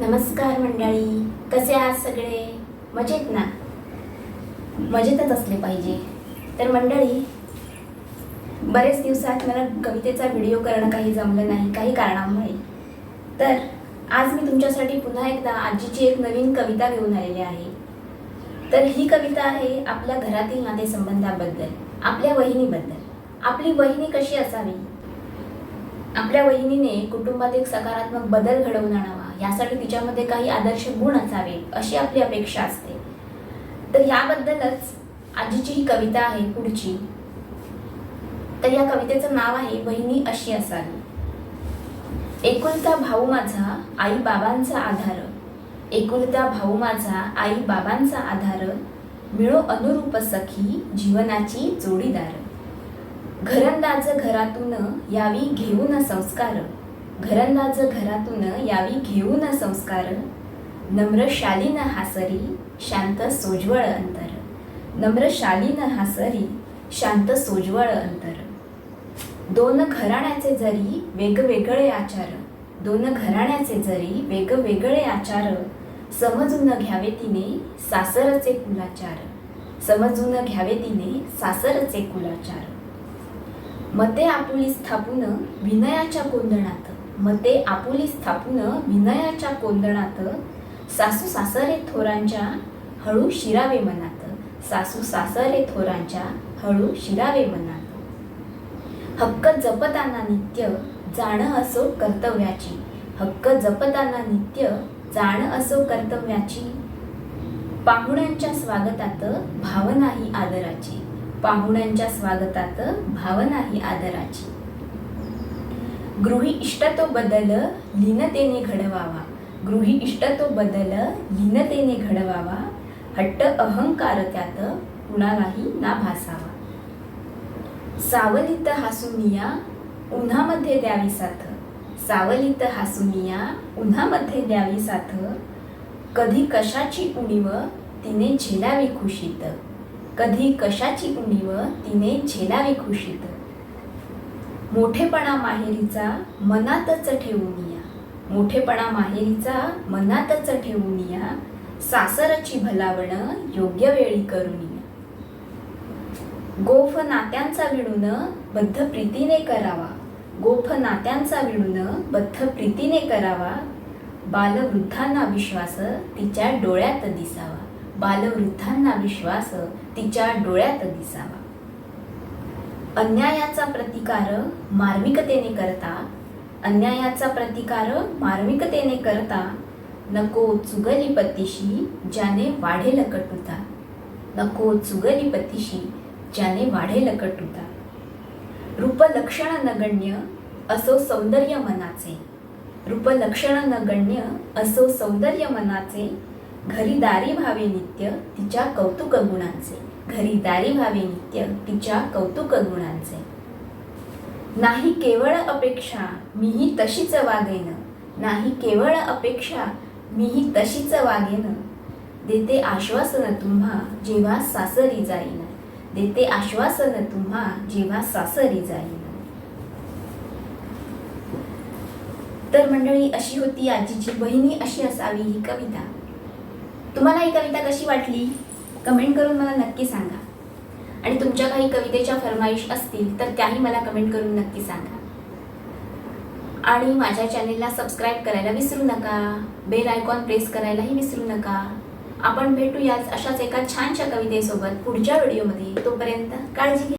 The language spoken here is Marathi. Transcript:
नमस्कार मंडळी कसे आहात सगळे? मजेत ना? मजेतच असले पाहिजे. तर मंडळी बरेच दिवसात मला कवितेचा व्हिडिओ करणं काही जमलं नाही काही कारणामुळे. तर आज मी तुमच्यासाठी पुन्हा एकदा आजीची एक नवीन कविता घेऊन आलेली आहे. तर ही कविता आहे आपल्या घरातील नातेसंबंधाबद्दल आपल्या वहिनीबद्दल. आपली वहिनी कशी असावी? आपल्या वहिनीने कुटुंबात एक सकारात्मक बदल घडवून आणावा. यासाठी तिच्यामध्ये काही आदर्श गुण असावे अशी आपली अपेक्षा असते. तर याबद्दलच आजीची ही कविता आहे पुढची. तर या कवितेचं नाव आहे वहिनी अशी असावी. एकुलता भाऊ माझा आई बाबांचा आधार. एकुलता भाऊ माझा आई बाबांचा आधार. मिळो अनुरूप सखी जीवनाची जोडीदार. घरंदाज घरातून यावी घेऊन संस्कार. घरंदाज घरातून यावी घेऊन संस्कार. नम्र शालीन हासरी शांत सोज्वळ अंतर. नम्र शालीन हासरी शांत सोज्वळ अंतर. दोन घराण्याचे जरी वेगवेगळे आचार दोन घराण्याचे जरी वेगवेगळे आचार समजून घ्यावे तिने सासरचे कुलाचार. समजून घ्यावे तिने सासरचे कुलाचार. मते आपुली स्थापून विनयाच्या कोंदणात मते आपुली स्थापून विनयाच्या कोंदणात सासू सासरे थोरांच्या हळू शिरावे मनात सासू सासरे थोरांच्या हळू शिरावे मनात. हक्क जपताना नित्य जाण असो कर्तव्याची हक्क जपताना नित्य जाण असो कर्तव्याची. पाहुण्यांच्या स्वागतात भावना ही आदराची पाहुण्यांच्या स्वागतात भावना ही आदराची. गृही इष्ट तो बदल लीनतेने घडवावा गृही इष्ट तो बदल लीनतेने घडवावा हट्ट अहंकार त्यात कुणालाही ना भासावा सावलीत हासुनिया उन्हामध्ये द्यावी साथ सावलीत हासुनिया उन्हामध्ये द्यावी साथ कधी कशाची उणीव तिने झेलावी खुशीत कधी कशाची उणीव तिने झेलावी खुशीत मोठेपणा माहेरीचा मनातच ठेवून या. मोठेपणा माहेरीचा मनातच ठेवून या. सासरची भलावण योग्य वेळी करून या. गोफ नात्यांचा विणून बद्ध प्रीतीने करावा. गोफ नात्यांचा विणून बद्ध प्रीतीने करावा. बालवृद्धांना विश्वास तिच्या डोळ्यात दिसावा. बालवृद्धांना विश्वास तिच्या डोळ्यात दिसावा. अन्यायाचा प्रतिकार मार्मिकतेने करता अन्यायाचा प्रतिकार मार्मिकतेने करता नको चुगली पतीशी ज्याने वाढेल कटुता. नको चुगली पतीशी ज्याने वाढेल कटुता. रूपलक्षण नगण्य असो सौंदर्य मनाचे. रूपलक्षण नगण्य असो सौंदर्य मनाचे. घरी दारी भावे नित्य तिच्या कौतुक गुणांचे. घरी दारी व्हावी नित्य तिच्या कौतुक गुणांचे नाही केवळ अपेक्षा मीही तशीच वागेन. नाही केवळ अपेक्षा मीही तशीच वागेन. देते आश्वासन तुम्हा जेव्हा सासरी जाईन. देते आश्वासन तुम्हा जेव्हा सासरी जाईन. तर मंडळी अशी होती आजीची बहिणी अशी असावी ही कविता. तुम्हाला ही कविता कशी वाटली? कमेंट करून मला नक्की सांगा. आणि तुमच्या काही कवितेच्या फरमाईश असतील तर त्याही मला कमेंट करून नक्की सांगा. आणि माझ्या चॅनेलला सबस्क्राईब करायला विसरू नका. बेल आयकॉन प्रेस करायलाही विसरू नका. आपण भेटूयाच अशाच एका छानशा कवितेसोबत पुढच्या व्हिडिओमध्ये. तोपर्यंत काळजी घ्या.